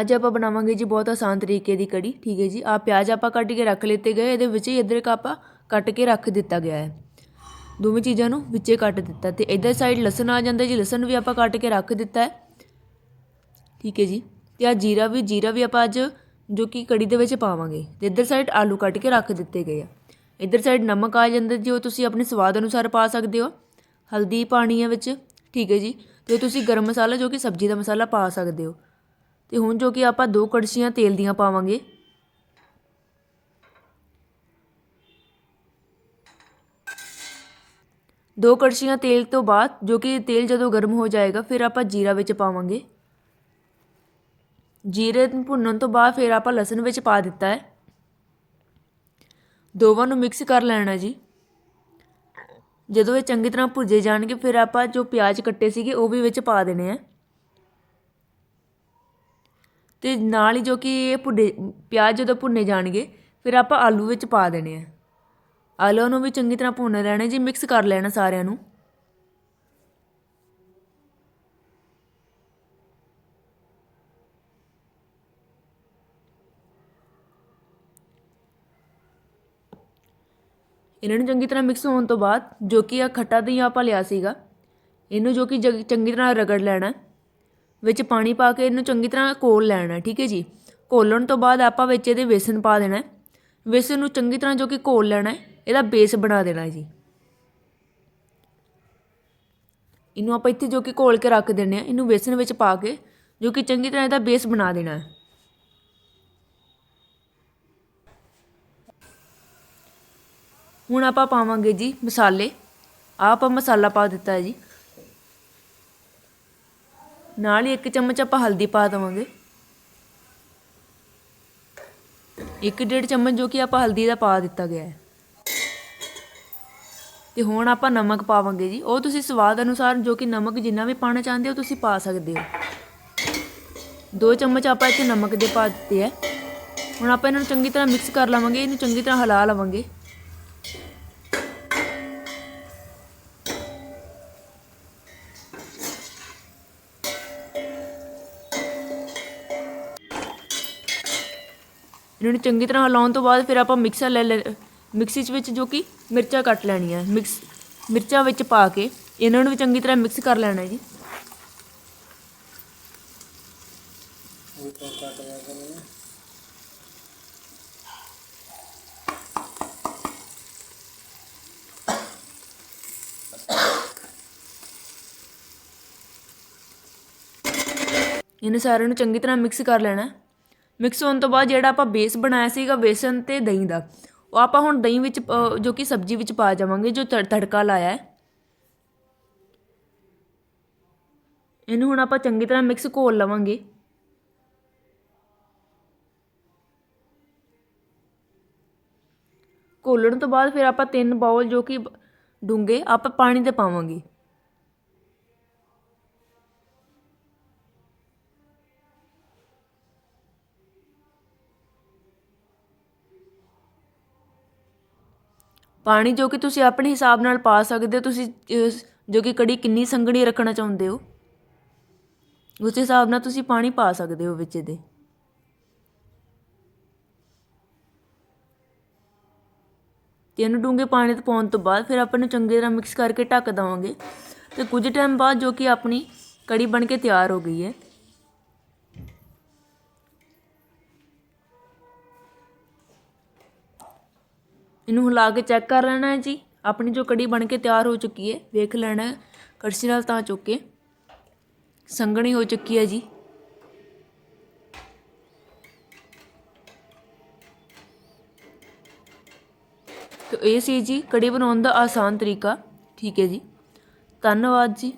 ਅੱਜ ਆਪਾਂ ਬਣਾਵਾਂਗੇ ਜੀ ਬਹੁਤ ਆਸਾਨ ਤਰੀਕੇ ਦੀ ਕੜੀ, ਠੀਕ ਹੈ ਜੀ। ਆ ਪਿਆਜ਼ ਆਪਾਂ ਕੱਟ ਕੇ ਰੱਖ ਲਿੱਤੇ ਗਏ, ਇਹਦੇ ਵਿੱਚ ਹੀ ਅਦਰਕ ਆਪਾਂ ਕੱਟ ਕੇ ਰੱਖ ਦਿੱਤਾ ਗਿਆ ਹੈ। ਦੋਵੇਂ ਚੀਜ਼ਾਂ ਨੂੰ ਵਿੱਚੇ ਕੱਟ ਦਿੱਤਾ ਤੇ ਇਧਰ ਸਾਈਡ ਲਸਣ ਆ ਜਾਂਦਾ ਜੀ, ਲਸਣ ਵੀ ਆਪਾਂ ਕੱਟ ਕੇ ਰੱਖ ਦਿੱਤਾ ਹੈ। ਠੀਕ ਹੈ ਜੀ। ਤੇ ਆ ਜੀਰਾ ਵੀ ਜੀਰਾ ਵੀ ਆਪਾਂ ਅੱਜ ਜੋ ਕਿ ਕੜੀ ਦੇ ਵਿੱਚ ਪਾਵਾਂਗੇ। ਤੇ ਇਧਰ ਸਾਈਡ ਆਲੂ ਕੱਟ ਕੇ ਰੱਖ ਦਿੱਤੇ ਗਏ ਆ। ਇਧਰ ਸਾਈਡ ਨਮਕ ਆ ਜਾਂਦਾ ਜੀ, ਉਹ ਤੁਸੀਂ ਆਪਣੇ ਸਵਾਦ ਅਨੁਸਾਰ ਪਾ ਸਕਦੇ ਹੋ। ਹਲਦੀ ਪਾਣੀ ਹੈ ਵਿੱਚ। ਠੀਕ ਹੈ ਜੀ। ਤੇ ਤੁਸੀਂ ਗਰਮ ਮਸਾਲਾ ਜੋ ਕਿ ਸਬਜ਼ੀ ਦਾ ਮਸਾਲਾ ਪਾ ਸਕਦੇ ਹੋ। ਤੇ ਹੁਣ ਜੋ ਕਿ ਆਪਾਂ ਦੋ ਕੜਛੀਆਂ ਤੇਲ ਦੀਆਂ ਪਾਵਾਂਗੇ। ਦੋ ਕੜਛੀਆਂ ਤੇਲ ਤੋਂ ਬਾਅਦ ਜੋ ਕਿ ਤੇਲ ਜਦੋਂ ਗਰਮ ਹੋ ਜਾਏਗਾ, ਫਿਰ ਆਪਾਂ ਜੀਰਾ ਵਿੱਚ ਪਾਵਾਂਗੇ। ਜੀਰੇ ਨੂੰ ਭੁੰਨਣ ਤੋਂ ਬਾਅਦ ਫਿਰ ਆਪਾਂ ਲਸਣ ਵਿੱਚ ਪਾ ਦਿੱਤਾ ਹੈ। ਦੋਵਾਂ ਨੂੰ ਮਿਕਸ ਕਰ ਲੈਣਾ ਜੀ। ਜਦੋਂ ਇਹ ਚੰਗੀ ਤਰ੍ਹਾਂ ਭੁੱਜੇ ਜਾਣਗੇ, ਫਿਰ ਆਪਾਂ ਜੋ ਪਿਆਜ਼ ਕੱਟੇ ਸੀਗੇ, ਉਹ ਵੀ ਵਿੱਚ ਪਾ ਦੇਣੇ ਆ। ਤੇ ਨਾਲ ਹੀ ਜੋ ਕਿ ਇਹ ਭੁੱਡੇ, ਪਿਆਜ਼ ਜਦੋਂ ਭੁੰਨੇ ਜਾਣਗੇ, ਫਿਰ ਆਪਾਂ ਆਲੂ ਵਿੱਚ ਪਾ ਦੇਣੇ ਆ। ਆਲੂ ਨੂੰ ਵੀ ਚੰਗੀ ਤਰ੍ਹਾਂ ਭੁੰਨ ਲੈਣਾ, ਜੀ ਮਿਕਸ ਕਰ ਲੈਣਾ ਸਾਰਿਆਂ ਨੂੰ। ਇਹਨਾਂ ਨੂੰ ਚੰਗੀ ਤਰ੍ਹਾਂ ਮਿਕਸ ਹੋਣ ਤੋਂ ਬਾਅਦ ਜੋ ਕਿ ਆ ਖੱਟਾ ਦਹੀਂ ਆਪਾਂ ਲਿਆ ਸੀਗਾ, ਇਹਨੂੰ ਜੋ ਕਿ ਜਗ- ਚੰਗੀ ਤਰ੍ਹਾਂ ਰਗੜ ਲੈਣਾ ਵਿੱਚ ਪਾਣੀ ਪਾ ਕੇ ਇਹਨੂੰ ਚੰਗੀ ਤਰ੍ਹਾਂ ਘੋਲ ਲੈਣਾ ਠੀਕ ਹੈ ਜੀ? ਘੋਲਣ ਤੋਂ ਬਾਅਦ ਆਪਾਂ ਵਿੱਚ ਇਹਦੇ ਵੇਸਣ ਪਾ ਦੇਣਾ ਵੇਸਣ ਨੂੰ ਚੰਗੀ ਤਰ੍ਹਾਂ ਜੋ ਕਿ ਘੋਲ ਲੈਣਾ ਇਹਦਾ ਬੇਸ ਬਣਾ ਦੇਣਾ ਜੀ। ਇਹਨੂੰ ਆਪਾਂ ਇੱਥੇ ਜੋ ਕਿ ਘੋਲ ਕੇ ਰੱਖ ਦਿੰਨੇ ਆ ਇਹਨੂੰ ਵੇਸਣ ਵਿੱਚ ਪਾ ਕੇ ਜੋ ਕਿ ਚੰਗੀ ਤਰ੍ਹਾਂ ਇਹਦਾ ਬੇਸ ਬਣਾ ਦੇਣਾ ਹੈ। ਹੁਣ ਆਪਾਂ ਪਾਵਾਂਗੇ ਜੀ ਮਸਾਲੇ। ਆਹ ਆਪਾਂ ਮਸਾਲਾ ਪਾ ਦਿੱਤਾ ਜੀ। ਨਾਲ ਹੀ ਇੱਕ ਚਮਚ ਆਪਾਂ ਹਲਦੀ ਪਾ ਦੇਵਾਂਗੇ। ਇੱਕ ਡੇਢ ਚਮਚ ਜੋ ਕਿ ਆਪਾਂ ਹਲਦੀ ਦਾ ਪਾ ਦਿੱਤਾ ਗਿਆ ਹੈ। ਤੇ ਹੁਣ ਆਪਾਂ ਨਮਕ ਪਾਵਾਂਗੇ ਜੀ। ਉਹ ਤੁਸੀਂ ਸਵਾਦ ਅਨੁਸਾਰ ਜੋ ਕਿ ਨਮਕ ਜਿੰਨਾ ਵੀ ਪਾਣਾ ਚਾਹੁੰਦੇ ਹੋ ਤੁਸੀਂ ਪਾ ਸਕਦੇ ਹੋ। ਦੋ ਚਮਚ ਆਪਾਂ ਇੱਥੇ ਨਮਕ ਦੇ ਪਾ ਦਿੱਤੇ ਹੈ। ਹੁਣ ਆਪਾਂ ਇਹਨਾਂ ਨੂੰ ਚੰਗੀ ਤਰ੍ਹਾਂ ਮਿਕਸ ਕਰ ਲਵਾਂਗੇ, ਇਹਨੂੰ ਚੰਗੀ ਤਰ੍ਹਾਂ ਹਿਲਾ ਲਵਾਂਗੇ। ਇਹਨਾਂ ਨੂੰ ਚੰਗੀ ਤਰ੍ਹਾਂ ਹਿਲਾਉਣ ਤੋਂ ਬਾਅਦ ਫਿਰ ਆਪਾਂ ਮਿਕਸਰ ਲੈ ਲੈ, ਮਿਕਸੀ 'ਚ ਵਿੱਚ ਜੋ ਕਿ ਮਿਰਚਾਂ ਕੱਟ ਲੈਣੀਆਂ, ਮਿਕਸ, ਮਿਰਚਾਂ ਵਿੱਚ ਪਾ ਕੇ ਇਹਨਾਂ ਨੂੰ ਵੀ ਚੰਗੀ ਤਰ੍ਹਾਂ ਮਿਕਸ ਕਰ ਲੈਣਾ ਜੀ। ਇਹਨੂੰ ਸਾਰਿਆਂ ਨੂੰ ਚੰਗੀ ਤਰ੍ਹਾਂ ਮਿਕਸ ਕਰ ਲੈਣਾ। ਮਿਕਸ ਹੋਣ ਤੋਂ ਬਾਅਦ ਜਿਹੜਾ ਆਪਾਂ ਬੇਸ ਬਣਾਇਆ ਸੀਗਾ ਬੇਸਨ ਤੇ ਦਹੀਂ ਦਾ, ਉਹ ਆਪਾਂ ਹੁਣ ਦਹੀਂ ਵਿੱਚ ਜੋ ਕਿ ਸਬਜ਼ੀ ਵਿੱਚ ਪਾ ਜਾਵਾਂਗੇ, ਜੋ ਤੜ- ਤੜਕਾ ਲਾਇਆ ਹੈ। ਇਹਨੂੰ ਹੁਣ ਆਪਾਂ ਚੰਗੀ ਤਰ੍ਹਾਂ ਮਿਕਸ ਘੋਲ ਲਵਾਂਗੇ। ਘੋਲਣ ਤੋਂ ਬਾਅਦ ਫਿਰ ਆਪਾਂ ਤਿੰਨ ਬਾਉਲ ਜੋ ਕਿ ਡੂੰਗੇ ਆਪਾਂ ਪਾਣੀ ਦੇ ਪਾਵਾਂਗੇ। ਪਾਣੀ ਜੋ ਕਿ ਤੁਸੀਂ ਆਪਣੇ ਹਿਸਾਬ ਨਾਲ ਪਾ ਸਕਦੇ ਹੋ, ਤੁਸੀਂ ਜੋ ਕਿ ਕੜੀ ਕਿੰਨੀ ਸੰਘਣੀ ਰੱਖਣਾ ਚਾਹੁੰਦੇ ਹੋ, ਉਸ ਹਿਸਾਬ ਨਾਲ ਤੁਸੀਂ ਪਾਣੀ ਪਾ ਸਕਦੇ ਹੋ ਵਿੱਚ ਇਹਦੇ। ਤੇ ਇਹਨੂੰ ਡੂੰਘੇ ਪਾਣੀ ਤੇ ਪਾਉਣ ਤੋਂ ਬਾਅਦ ਫਿਰ ਆਪਾਂ ਨੂੰ ਚੰਗੀ ਤਰ੍ਹਾਂ ਮਿਕਸ ਕਰਕੇ ਢੱਕ ਦਵਾਂਗੇ। ਤੇ ਕੁਝ ਟਾਈਮ ਬਾਅਦ ਜੋ ਕਿ ਆਪਣੀ ਕੜੀ ਬਣ ਕੇ ਤਿਆਰ ਹੋ ਗਈ ਹੈ। ਇਹਨੂੰ ਹਿਲਾ ਕੇ ਚੈੱਕ ਕਰ ਲੈਣਾ ਹੈ ਜੀ। ਆਪਣੀ ਜੋ ਕੜੀ ਬਣ ਕੇ ਤਿਆਰ ਹੋ ਚੁੱਕੀ ਹੈ, ਵੇਖ ਲੈਣਾ ਹੈ। ਕੜਛੀ ਨਾਲ ਤਾਂ ਚੁੱਕ ਕੇ ਸੰਘਣੀ ਹੋ ਚੁੱਕੀ ਹੈ ਜੀ। ਤੇ ਇਹ ਸੀ ਜੀ ਕੜੀ ਬਣਾਉਣ ਦਾ ਆਸਾਨ ਤਰੀਕਾ। ਠੀਕ ਹੈ ਜੀ। ਧੰਨਵਾਦ ਜੀ।